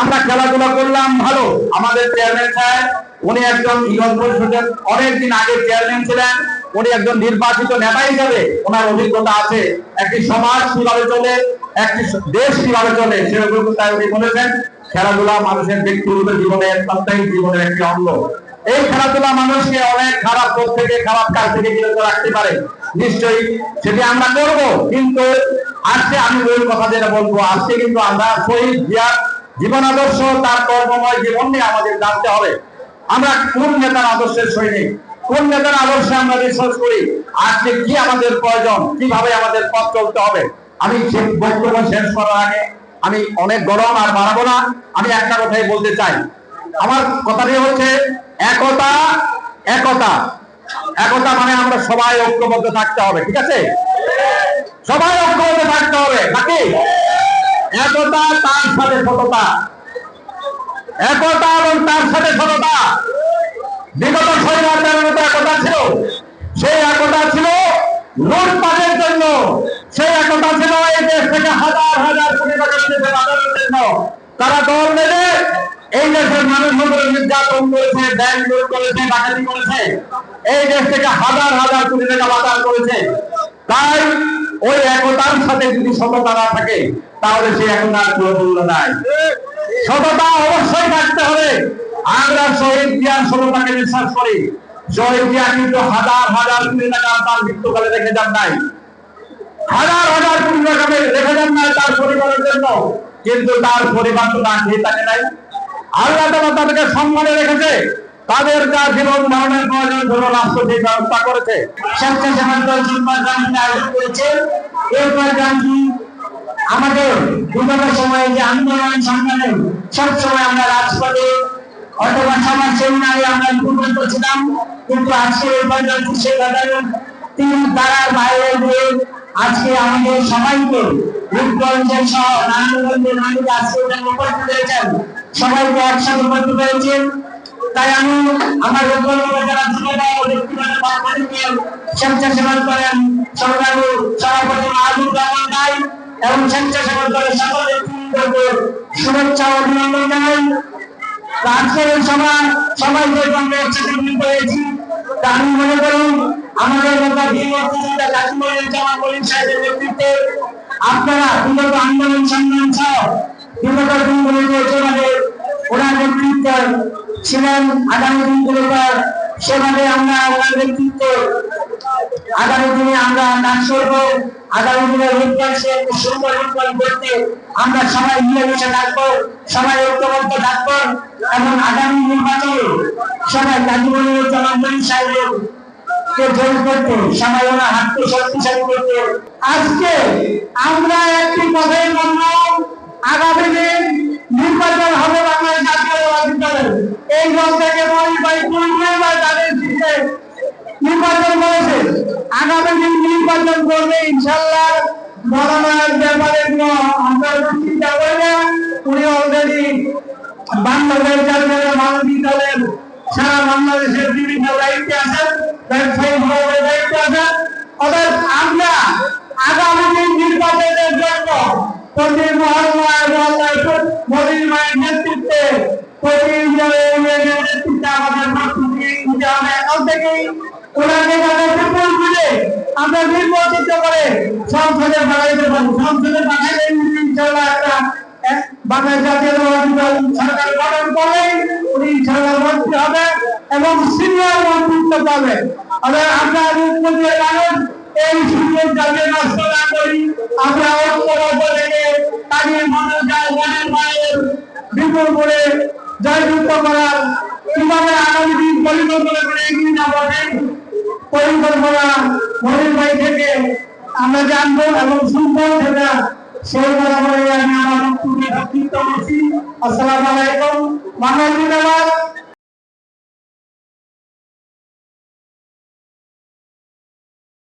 আমরা খেলাধুলা করলাম, ভালো। আমাদের চেয়ারম্যান সাহেব, উনি একজন ইউনিয়ন পরিষদের, অনেকদিন আগে চেয়ারম্যান ছিলেন। উনি একজন নির্বাচিত নেতা হিসেবে ওনার অভিজ্ঞতা আছে। একটি সমাজ কীভাবে চলে, একটি দেশ কীভাবে চলে সে অভিজ্ঞতায় উনি বলেছেন, খেলাধুলা মানুষের ব্যক্তিগত জীবনে সাপ্তাহিক জীবনের একটি অঙ্গ। এই খেলাধুলা মানুষকে অনেক খারাপ পথ থেকে, খারাপ কাজ থেকে বিরত রাখতে পারে। নিশ্চয়ই সেটি আমরা করব, কিন্তু আজকে আমি ওই কথা যেটা বলব, আজকে কিন্তু আমরা শহীদ জিয়ার জীবন আদর্শ, তার কর্মময় জীবন নিয়ে আমাদের জানতে হবে। আমরা কোন নেতার আদর্শের সৈনিক? কোন নেতার আদর্শে আমরা বিশ্বাস করি? আজকে কি আমাদের প্রয়োজন? কীভাবে আমাদের পথ চলতে হবে? আমি বক্তব্য শেষ করার আগে আমি অনেক গরম আর বাড়াবো না। আমি একটা কথাই বলতে চাই। আমার কথাটি হচ্ছে, একতা একতা। একতা মানে আমরা সবাই ঐক্যবদ্ধ থাকতে হবে, ঠিক আছে? সবাই ঐক্যবদ্ধ থাকতে হবে, নাকি? একতা তার সাথে সততা। একতা এবং তার সাথে সততা। বিগত শৈলাচারের মতো একতা ছিল। সেই একতা ছিল লুটপাটের জন্য। সেই একতা ছিল এই দেশ থেকে হাজার হাজার কোটি টাকা বিদেশে পাঠানোর জন্য। তারা দল বেঁধে এই দেশের মানুষের উপরে নির্যাতন করেছে, ব্যাংক লুট করেছে, ডাকাতি করেছে। এই দেশ থেকে হাজার হাজার কোটি টাকা বাজার করেছে। তাই ওই একতার সাথে যদি সততা না থাকে তাহলে সেই একতার কোনো মূল্য নাই। সততা অবশ্যই থাকতে হবে। আমরা শহীদ জিয়ার সততাকে বিশ্বাস করি। শহীদ জিয়া কিন্তু হাজার হাজার কোটি টাকা তার মৃত্যুকালে রেখে যান নাই। হাজার হাজার কোটি টাকা রেখে যান নাই তার পরিবারের জন্য। কিন্তু তার পরিবার তো না খেয়ে থাকে নাই। আল্লাহ তালা তাদেরকে সম্মানে রেখেছে। তাদের যা জীবন ধারণের প্রয়োজন জন্য রাষ্ট্র সেই ব্যবস্থা করেছে। স্বেচ্ছাসেবক দল করেছে। এই প্রোগ্রামটি বিগত সময়ে যে আন্দোলন সংগ্রামে সবসময় আমরা রাজপথে, অথবা সমাজ সেমিনারে আমরা উপভোগ করছিলাম কিন্তু তিন তারার বাইরে গিয়ে আজকে আমাদের সবাইকে সহ নারায়ণগঞ্জের আজকে এখানে উপস্থিত হয়েছেন। সবাইকে একসাথে করতে পেরেছেন তাই আমি আমার করেন। সভাপতি মাহবুব এবং স্বেচ্ছাসেবক দলের সকল শুভেচ্ছা অভিনন্দন জানাই। আজকের এই সভা, সবাইকে আমরা হয়েছি তা আমি মনে করি আপনারা আন্দোলন সংগ্রাম সহ বিগত দিনগুলিতে যেভাবে ওনার নেতৃত্বে ছিলেন, আগামী দিনগুলোতে সেভাবে আমরা ওনার নেতৃত্বে আগামী দিনে আমরা নাম করব আগামী দিনে একটি সুন্দর রূপগঞ্জ করতে আমরা সবাই মিলেমিশে থাকব, সবাই ঐক্যবদ্ধ থাকব এবং আগামী নির্বাচনে সবাই কাজীবনের জনগণ সাহেবের কে জয় করতে, সবাই ওনার হাতকে শক্তিশালী করতে। আজকে আমরা নির্বাচন করবে ইনশাল্লাহ মরানার ব্যাপারে কোনো আমরা চিন্তা করি না। উনি অলরেডি বাংলাদেশ জাতীয় মানবিক দলের সারা বাংলাদেশের বিভিন্ন দায়িত্বে আছেন, ব্যবসায়ী ভাবে দায়িত্বে আছেন। অর্থাৎ আমরা আগামী দিন নির্বাচনের জন্য প্রতি মহল্লায় মহল্লায় মোদীর মায়ের নেতৃত্বে প্রতি নেতৃত্বে আমাদের প্রস্তুতি নিতে হবে। এখন থেকেই ওনাকে যাতে বিপুল করে আমরা নির্বাচিত করে সংসদে বাড়াইতে পারি সংসদে ইনশাল্লাহ একটা, এক বাংলাদেশ সরকার গঠন উনি হবে এবং সিনিয়র মন্ত্রিত্ব পাবে। আমরা মুখ্যমন্ত্রী জানেন এই নষ্ট না করি। আমরা ঐক্যবদ্ধ থেকে তাদের বিপুল করে জয়যুক্ত করার কীভাবে আগামী দিন পরিকল্পনা করে এগিয়ে যাব। পরিকল্পনা মনির ভাই থেকে আমরা জানব এবং শুনব সেটা সেই বরাবরে আমি আমার বক্তব্য করছি আসসালামু আলাইকুম। বাংলা